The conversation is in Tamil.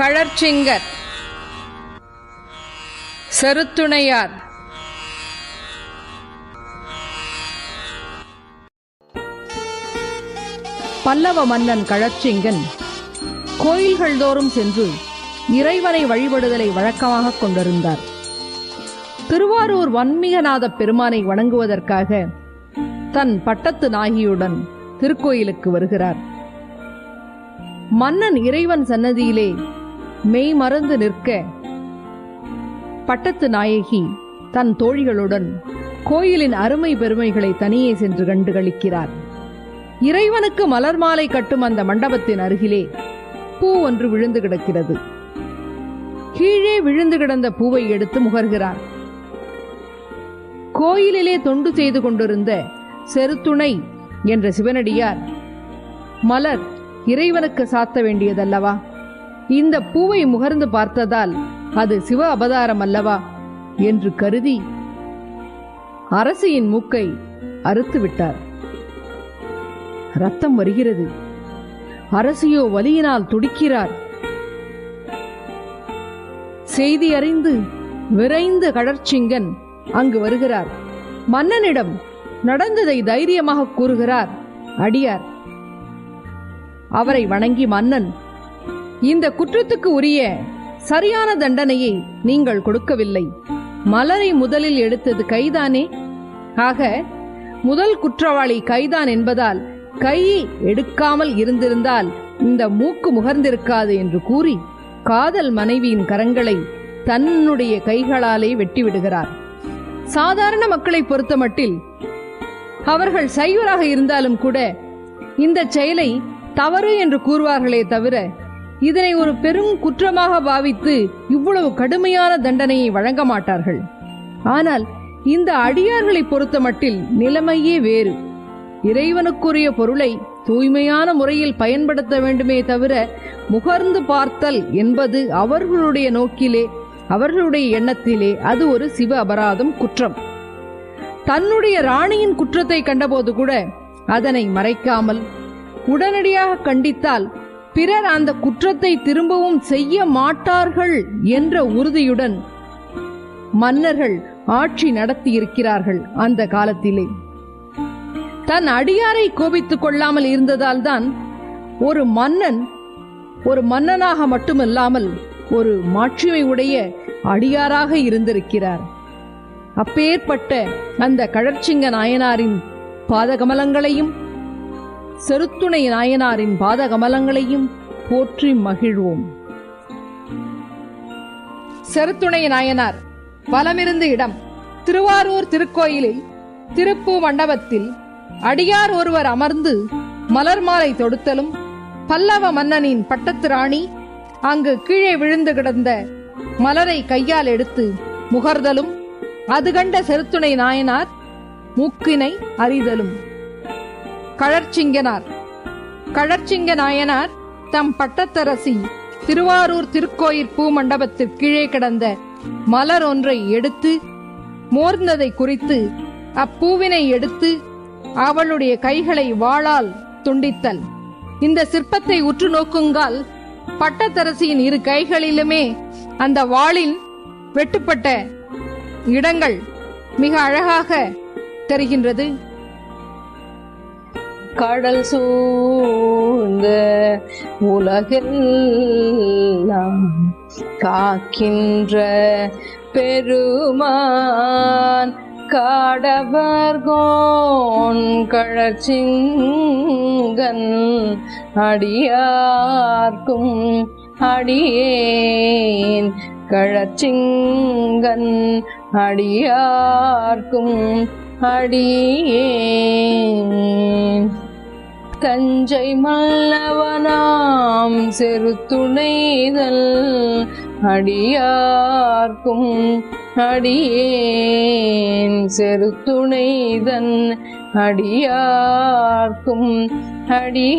கழற்சிங்கர் செருத்துணையார். பல்லவ மன்னன் கழற்சிங்கன் கோயில்கள் தோறும் சென்று இறைவனை வழிபடுதலை வழக்கமாக கொண்டிருந்தார். திருவாரூர் வன்மிகநாத பெருமானை வணங்குவதற்காக தன் பட்டத்து நாகியுடன் திருக்கோயிலுக்கு வருகிறார். மன்னன் இறைவன் சன்னதியிலே மெய் மறந்து நிற்க. பட்டத்து நாயகி தன் தோழிகளுடன் கோயிலின் அருமை பெருமைகளை தனியே சென்று கண்டு கழிக்கிறார் இறைவனுக்கு மலர் மாலை கட்டும் அந்த மண்டபத்தின் அருகிலே பூ ஒன்று விழுந்து கிடக்கிறது. கீழே விழுந்து கிடந்த பூவை எடுத்து முகர்கிறார். கோயிலிலே தொண்டு செய்து கொண்டிருந்த செருத்துணை என்ற சிவனடியார் மலர் இறைவனுக்கு சாத்த வேண்டியதல்லவா? இந்த பூவை முகர்ந்து பார்த்ததால் அது சிவ அபதாரம் அல்லவா என்று கருதி அரசியின் மூக்கை அறுத்து விட்டார். ரத்தம் வருகிறது. அரசியோ வலியினால் துடிக்கிறார். செய்தி அறிந்து விரைந்த கடற்சிங்கன் அங்கு வருகிறார். மன்னனிடம் நடந்ததை தைரியமாக கூறுகிறார் அடியார். அவரை வணங்கி மன்னன் இந்த குற்றத்துக்கு உரிய சரியான தண்டனையை நீங்கள் கொடுக்கவில்லை. மலரை முதலில் எடுத்தது கைதானே? ஆக முதல் குற்றவாளி கைதான் என்பதால் கையை எடுக்காமல் இருந்திருந்தால் இந்த மூக்கு முகர்ந்திருக்காது என்று கூறி காதல் மனைவியின் கரங்களை தன்னுடைய கைகளாலே வெட்டி விடுகிறார் சாதாரண மக்களை பொறுத்தமட்டில் அவர்கள் சைவராக இருந்தாலும் கூட இந்த செயலை தவறு என்று கூறுவார்களே தவிர இதனை ஒரு பெரும் குற்றமாக பாவித்து இவ்வளவு கடுமையான தண்டனையை வழங்க மாட்டார்கள். ஆனால் இந்த அடியார்களை பொறுத்தமட்டில் நிலைமையே வேறு. இறைவனுக்குரிய பொருளை தூய்மையான முறையில் பயன்படுத்த வேண்டுமே தவிர முகர்ந்து பார்த்தல் என்பது அவர்களுடைய நோக்கிலே அவர்களுடைய எண்ணத்திலே அது ஒரு சிவ அபராதம் குற்றம். தன்னுடைய ராணியின் குற்றத்தை கண்டபோது கூட அதனை மறைக்காமல் உடனடியாக கண்டித்தால் பிறர் அந்த குற்றத்தை திரும்பவும் செய்ய மாட்டார்கள் என்ற உறுதியுடன் மன்னர்கள் ஆட்சி நடத்தி இருக்கிறார்கள் அந்த காலத்திலே. தன் அடியாரை கோபித்துக் கொள்ளாமல் இருந்ததால் தான் ஒரு மன்னன் ஒரு மன்னனாக மட்டுமல்லாமல் ஒரு மாட்சிமை உடைய அடியாராக இருந்திருக்கிறார். அப்பேற்பட்ட அந்த கழற்சிங்க நாயனாரின் பாதகமலங்களையும் செருத்துணை நாயனாரின் பாதகமலங்களையும் போற்றி மகிழ்வோம். செருத்துணை நாயனார் வலமிருந்து இடம். திருவாரூர் திருக்கோயிலில் திருப்பூ மண்டபத்தில் அடியார் ஒருவர் அமர்ந்து மலர் மாலை தொடுத்தலும் பல்லவ மன்னனின் பட்டத்து ராணி அங்கு கீழே விழுந்து கிடந்த மலரை கையால் எடுத்து முகர்தலும் அது கண்ட செருத்துணை நாயனார் மூக்கினை அறிதலும் கழற்சிங்கனார். கழற்சிங்க நாயனார் தம் பட்டத்தரசி திருவாரூர் திருக்கோயிற் பூமண்டபத்திற்கு கீழே கிடந்த மலர் ஒன்றை எடுத்து மோர்ந்ததை குறித்து அப்பூவினை எடுத்து அவளுடைய கைகளை வாளால் துண்டித்தல். இந்த சிற்பத்தை உற்று நோக்குங்கால் பட்டத்தரசியின் இரு கைகளிலுமே அந்த வாளில் வெட்டுப்பட்ட இடங்கள் மிக அழகாக தெரிகின்றது. கடல் சூழ்ந்த உலகெல்லாம் காக்கின்ற பெருமான் காடவர்கோன் கழற்சிங்கன் அடியார்க்கும் அடியேன் கழச்சிங்கன் அடியார்க்கும் அடியேன். தஞ்சை மல்லவனாம் செருத்துணைதல் அடியார்க்கும் அடியேன் செருத்துணைதன் அடியார்க்கும் அடியேன்.